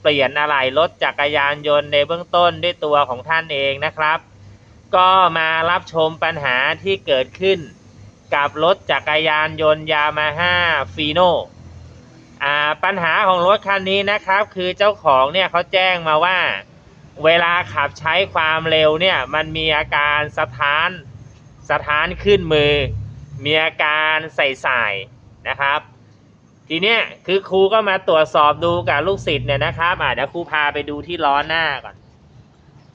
เปลี่ยนอะไหล่รถจักรยานยนต์ในเบื้องต้นด้วยตัวของท่านเองนะครับ ก็มารับชมปัญหาที่เกิดขึ้น กับรถจักรยานยนต์ยามาฮ่าฟีโนปัญหาของรถคันนี้นะครับ คือเจ้าของเนี่ยเขาแจ้งมาว่า เวลาขับใช้ความเร็วเนี่ยมันมีอาการสะท้านสะท้านขึ้นมือ มีอาการใส่ๆนะครับ ทีเนี้ยคือครูก็มาตรวจสอบดูกับลูกศิษย์เนี่ยนะครับอ่าเดี๋ยวครูพาไปดูที่ล้อหน้าก่อน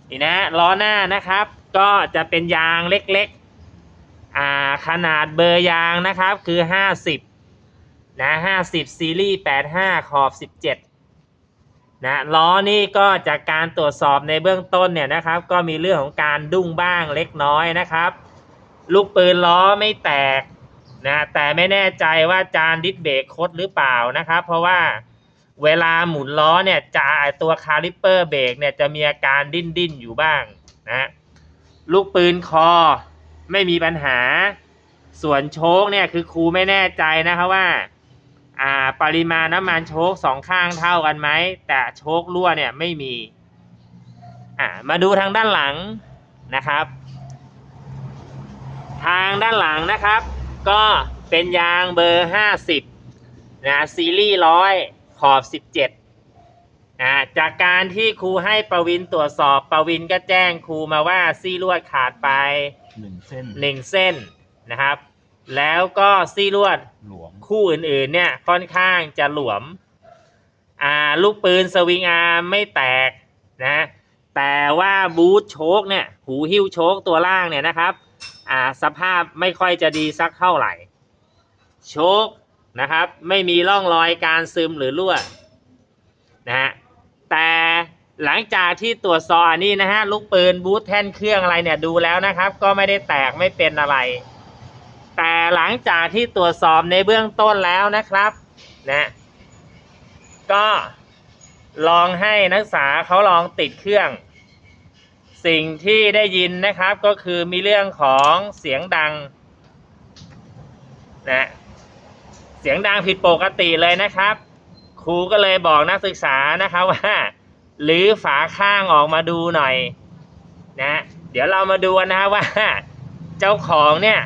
นี่นะล้อหน้านะครับ ก็จะเป็นยางเล็กๆอ่าขนาดเบอร์ยางนะครับคือ50นะ50ซีรีส์85ขอบ17นะล้อนี่ก็จากการตรวจสอบในเบื้องต้นเนี่ยนะครับ ก็มีเรื่องของการดุ้งบ้างเล็กน้อยนะครับ ลูกปืนล้อไม่แตก นะแต่ไม่แน่ใจว่าจานดิสเบรกคดหรือเปล่านะครับ เพราะว่าเวลาหมุนล้อเนี่ยจะตัวคาลิปเปอร์เบรกเนี่ยจะมีอาการดิ้นดิ้นอยู่บ้างนะลูกปืนคอไม่มีปัญหา ส่วนโชคเนี่ยคือครูไม่แน่ใจนะครับว่าอ่าปริมาณน้ำมันโชคสองข้างเท่ากันไหม แต่โชครั่วเนี่ยไม่มีอ่ามาดูทางด้านหลังนะครับ ทางด้านหลังนะครับ ก็เป็นยางเบอร์ 50 นะ ซีรีส์ร้อยขอบ 17นะจากการที่ครูให้ประวินตรวจสอบประวินก็แจ้งครูมาว่าซี่ลวดขาดไปหนึ่งเส้น1เส้นนะครับ แล้วก็ซี่ลวดหลวมคู่อื่นๆเนี่ยค่อนข้างจะหลวม อ่าลูกปืนสวิงอาร์มไม่แตกนะแต่ว่าบูทโชคเนี่ย หูหิ้วโชคตัวล่างเนี่ยนะครับ อ่าสภาพไม่ค่อยจะดีสักเท่าไหร่ โชคนะครับ ไม่มีร่องรอยการซึมหรือรั่วนะฮะแต่หลังจากที่ตรวจสอบนนี้นะฮะลูกปืนบูทแท่นเครื่องอะไรเนี่ยดูแล้วนะครับ ก็ไม่ได้แตกไม่เป็นอะไร แต่หลังจากที่ตรวจสอบในเบื้องต้นแล้วนะครับนะก็ลองให้นักศึกษาเขาลองติดเครื่อง สิ่งที่ได้ยินนะครับก็คือมีเรื่องของเสียงดังนะเสียงดังผิดปกติเลยนะครับ ครูก็เลยบอกนักศึกษานะครับว่าหรือฝาข้างออกมาดูหน่อยนะเดี๋ยวเรามาดูนะว่า เจ้าของเนี่ย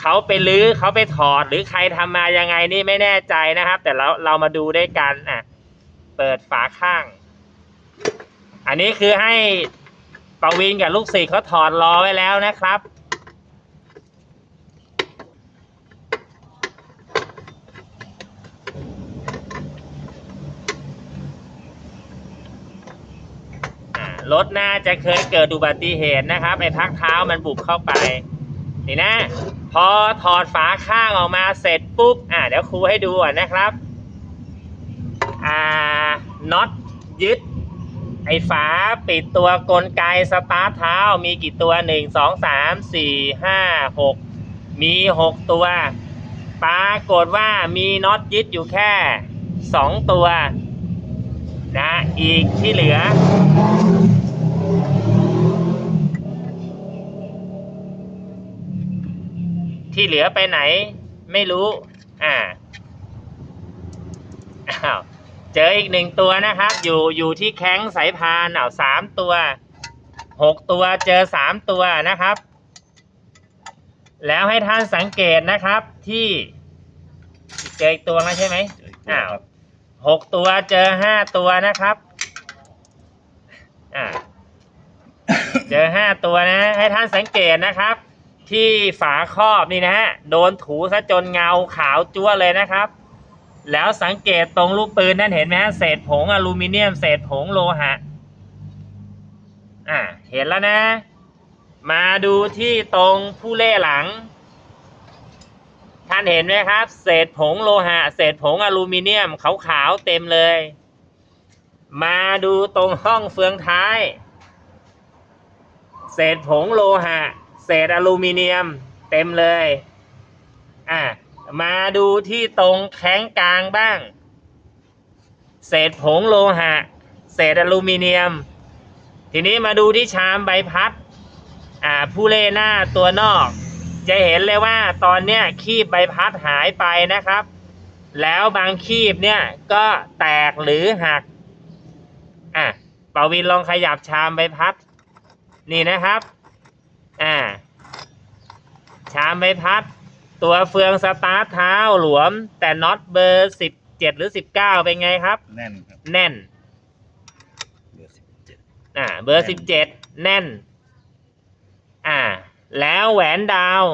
เขาไปลื้อเขาไปถอดหรือใครทำมายังไงนี่ไม่แน่ใจนะครับ แต่เราเรามาดูด้วยกันอะเปิดฝาข้าง อันนี้คือให้ ปวินกับลูกศิษย์เขาถอดล้อไว้แล้วนะครับรถน่าจะเคยเกิดอุบัติเหตุนะครับไอ้พักเท้ามันบุบเข้าไป นี่นะ พอถอดฝาข้างออกมาเสร็จปุ๊บ อ่าเดี๋ยวครูให้ดูก่อนนะครับ อ่าน็อตยึด ไอ้ฝาปิดตัวกลไกสตาร์ทเท้ามีกี่ตัวหนึ่งสองสามสี่ห้าหกมีหกตัว ปรากฏว่ามีน็อตยึดอยู่แค่สองตัว นะ อีกที่เหลือ ที่เหลือไปไหน ไม่รู้ อ่าอ้าว เจออีกหนึ่งตัวนะครับ อยู่อยู่ที่แข้งสายพานอ้าวสามตัวหกตัวเจอสามตัวนะครับ แล้วให้ท่านสังเกตนะครับที่เจออีกตัวแล้วใช่ไหมอ้าวหกตัวเจอห้าตัวนะครับอ่าเจอห้าตัวนะ ให้ท่านสังเกตนะครับ ที่ฝาครอบนี่นะฮะโดนถูซะจนเงาขาวจั๊วเลยนะครับ แล้วสังเกตตรงลูกปืนนั่นเห็นไหมฮะเศษผงอลูมิเนียม เศษผงโลหะ อ่า เห็นแล้วนะ มาดูที่ตรงผู้เล่หลัง ท่านเห็นไหมครับ เศษผงโลหะ เศษผงอลูมิเนียมขาวๆเต็มเลย มาดูตรงห้องเฟืองท้าย เศษผงโลหะ เศษอลูมิเนียม เต็มเลย อะ มาดูที่ตรงแข้งกลางบ้าง เศษผงโลหะ เศษอลูมิเนียม ทีนี้มาดูที่ชามใบพัด อ่าผู้เล่หน้าตัวนอก จะเห็นเลยว่าตอนเนี้ยคีบใบพัดหายไปนะครับ แล้วบางคีบเนี่ยก็แตกหรือหัก อะปาวินลองขยับชามใบพัด นี่นะครับ อ่า ชามใบพัด ตัวเฟืองสตาร์ทเท้าหลวม แต่น็อตเบอร์สิบเจ็ดหรือสิบเก้าเป็นไงครับ แน่นครับแน่น เบอร์สิบเจ็ดอ่า เบอร์สิบเจ็ดแน่น อ่า แล้วแหวนดาว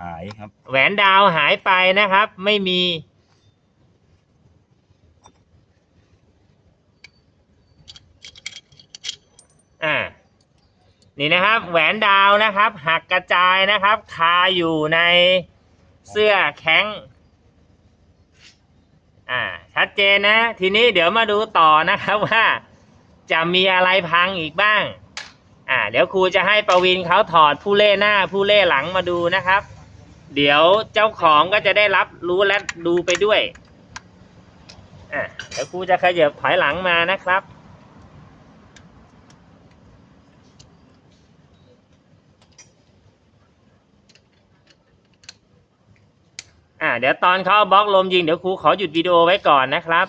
หายครับ แหวนดาวหายไปนะครับ ไม่มี อ่า นี่นะครับ แหวนดาวนะครับ หักกระจายนะครับ คาอยู่ในเสื้อแข้งอ่า ชัดเจนนะ ทีนี้เดี๋ยวมาดูต่อนะครับว่า จะมีอะไรพังอีกบ้าง อ่า เดี๋ยวครูจะให้ประวินเขาถอดผู้เล่หน้าผู้เล่หลังมาดูนะครับ เดี๋ยวเจ้าของก็จะได้รับรู้และดูไปด้วยอะเดี๋ยวครูจะขยับถอยหลังมานะครับ เดี๋ยวตอนเขาเอาบล็อกลมยิงเดี๋ยวครูขอหยุดวิดีโอไว้ก่อนนะครับ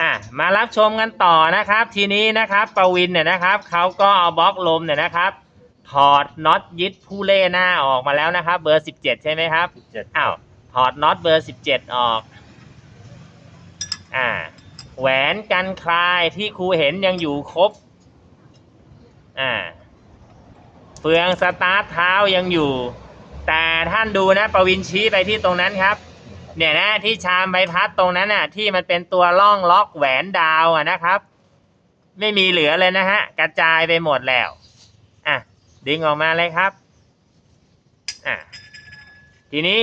อะมารับชมกันต่อนะครับ ทีนี้นะครับประวินเนี่ยนะครับเขาก็เอาบล็อกลมเนี่ยนะครับ ถอดน็อตยึดผู้เล่หน้าออกมาแล้วนะครับ เบอร์สิบเจ็ดใช่ไหมครับสิบเจ็ดอ้าวถอดน็อตเบอร์สิบเจ็ดออกอ่าแหวนกันคลายที่ครูเห็นยังอยู่ครบอ่าเฟืองสตาร์ทเท้ายังอยู่แต่ ท่านดูนะประวินชี้ไปที่ตรงนั้นครับ เนี่ยนะที่ชามใบพัดตรงนั้นน่ะ ที่มันเป็นตัวล่องล็อกแหวนดาวอะนะครับ ไม่มีเหลือเลยนะฮะ กระจายไปหมดแล้ว อะ ดึงออกมาเลยครับ อะ ทีนี้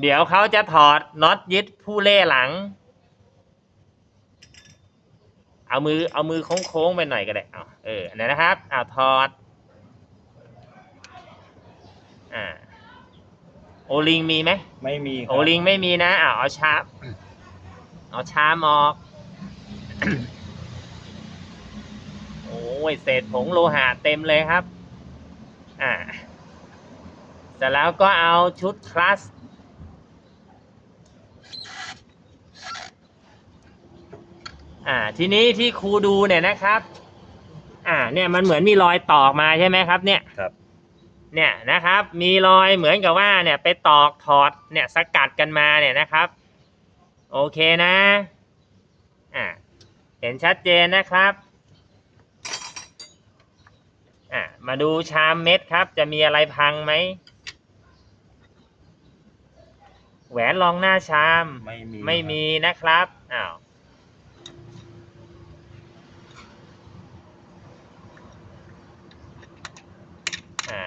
เดี๋ยวเขาจะถอดน็อตยึดผู้เล่หลัง เอามือเอามือโค้งๆไปหน่อยก็ได้เอาเอออันนั้นนะครับเอาถอด อ่า โอลิงมีไหมไม่มีครับโอลิงไม่มีนะอ่าเอาชาร์ปเอาชามออกโอ้ยเศษผงโลหะเต็มเลยครับ อ่าเสร็จแล้วก็เอาชุดคลัสอ่าทีนี้ที่ครูดูเนี่ยนะครับ อ่า เนี่ยมันเหมือนมีรอยตอกมาใช่ไหมครับ เนี่ยครับ เนี่ยนะครับมีรอยเหมือนกับว่าเนี่ยไปตอกถอดเนี่ยสกัดกันมาเนี่ยนะครับ โอเคนะอ่าเห็นชัดเจนนะครับอ่ามาดูชามเม็ดครับ จะมีอะไรพังไหมแหวนรองหน้าชามไม่มีไม่มีนะครับอ้าว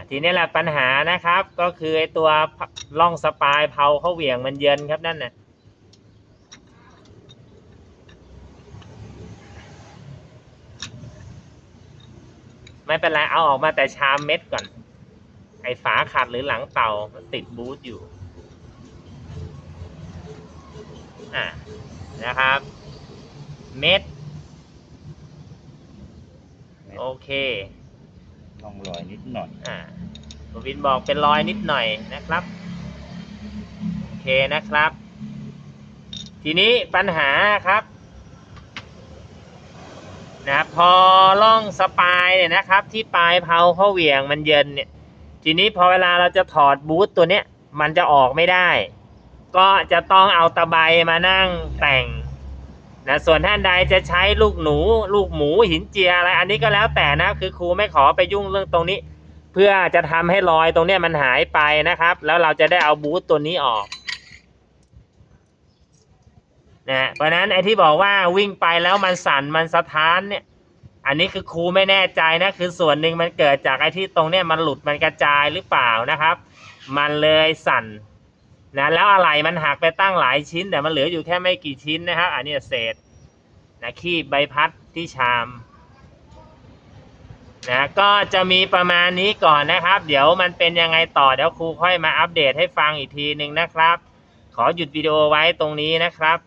ทีนี้แหละปัญหานะครับ ก็คือไอตัวล่องสปายเพาเขาเหวี่ยงมันเยินครับนั่นน่ะไม่เป็นไร เอาออกมาแต่ชามเม็ดก่อน ไอฝาขัดหรือหลังเต่ามันติดบูทอยู่ อ่านะครับ เม็ด โอเค ร่องรอยนิดหน่อย อ่าคุณวินบอกเป็นรอยนิดหน่อยนะครับ โอเคนะครับ ทีนี้ปัญหาครับนะพอล่องสปายเนี่ยนะครับ ที่ปลายเพาเขาเหวี่ยงมันเย็นเนี่ย ทีนี้พอเวลาเราจะถอดบูทตัวเนี้ยมันจะออกไม่ได้ ก็จะต้องเอาตะไบมานั่งแต่ง นะส่วนท่านใดจะใช้ลูกหนูลูกหมูหินเจียอะไร อันนี้ก็แล้วแต่นะคือครูไม่ขอไปยุ่งเรื่องตรงนี้ เพื่อจะทำให้รอยตรงเนี้ยมันหายไปนะครับ แล้วเราจะได้เอาบูทตัวนี้ออกนะเพราะฉะนั้นไอ้ที่บอกว่าวิ่งไปแล้วมันสั่นมันสะท้านเนี่ย อันนี้คือครูไม่แน่ใจนะคือส่วนหนึ่งมันเกิดจากไอ้ที่ตรงเนี้ยมันหลุดมันกระจายหรือเปล่านะครับ มันเลยสั่น นะแล้วอะไรมันหักไปตั้งหลายชิ้น แต่มันเหลืออยู่แค่ไม่กี่ชิ้นนะครับอันนี้เศษนะขี้ใบพัดที่ชามนะก็จะมีประมาณนี้ก่อนนะครับ เดี๋ยวมันเป็นยังไงต่อเดี๋ยวครูค่อยมาอัปเดตให้ฟังอีกทีหนึ่งนะครับ ขอหยุดวิดีโอไว้ตรงนี้นะครับ